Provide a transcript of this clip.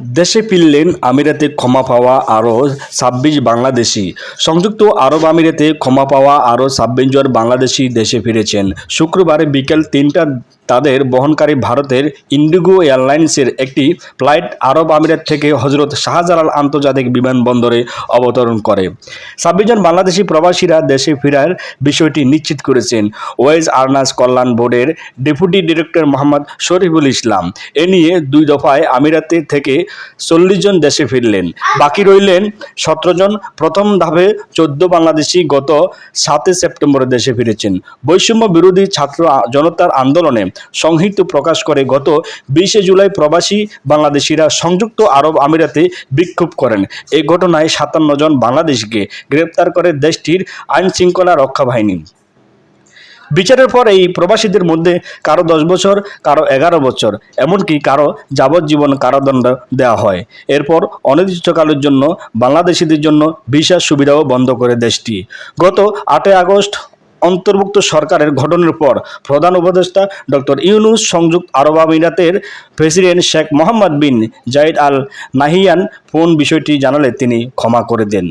দেশে ফিরলেন আমিরাতে ক্ষমা পাওয়া আরও ছাব্বিশ বাংলাদেশি। সংযুক্ত আরব আমিরাতে ক্ষমা পাওয়া আরও ছাব্বিশ জন বাংলাদেশি দেশে ফিরেছেন। শুক্রবার বিকেল তিনটা তাদের বহনকারী ভারতের ইন্ডিগো এয়ারলাইন্সের একটি ফ্লাইট আরব আমিরাত থেকে হজরত শাহজালাল আন্তর্জাতিক বিমানবন্দরে অবতরণ করে। ছাব্বিশ জন বাংলাদেশি প্রবাসীরা দেশে ফেরার বিষয়টি নিশ্চিত করেছেন ওয়েজ আর্নাস কল্যাণ বোর্ডের ডেপুটি ডিরেক্টর মোহাম্মদ শরীফুল ইসলাম। এ নিয়ে দুই দফায় আমিরাতে থেকে চল্লিশ জন দেশে ফিরলেন। বাকি রইলেন সতেরো জন। প্রথম ধাপে চোদ্দ বাংলাদেশি গত সাতই সেপ্টেম্বরে দেশে ফিরেছেন। বৈষম্য বিরোধী ছাত্র জনতার আন্দোলনে সংহিত প্রকাশ করে গত বিশে জুলাই প্রবাসী বাংলাদেশিরা সংযুক্ত আরব আমিরাতে বিক্ষোভ করেন। এই ঘটনায় সাতান্ন জন বাংলাদেশকে গ্রেপ্তার করে দেশটির আইন শৃঙ্খলা রক্ষা বাহিনী। বিচারের পর এই প্রবাসীদের মধ্যে কারও দশ বছর, কারও এগারো বছর, এমনকি কারও যাবজ্জীবন কারাদণ্ড দেওয়া হয়। এরপর অনির্দিষ্টকালের জন্য বাংলাদেশিদের জন্য ভিসা সুবিধাও বন্ধ করে দেশটি। গত আটই আগস্ট অন্তর্ভুক্ত সরকারের গঠনের পর প্রধান উপদেষ্টা ডক্টর ইউনুস সংযুক্ত আরব আমিরাতের president Sheikh Mohamed bin Zayed Al Nahyan phone বিষয়টি জানালে তিনি ক্ষমা করে দেন।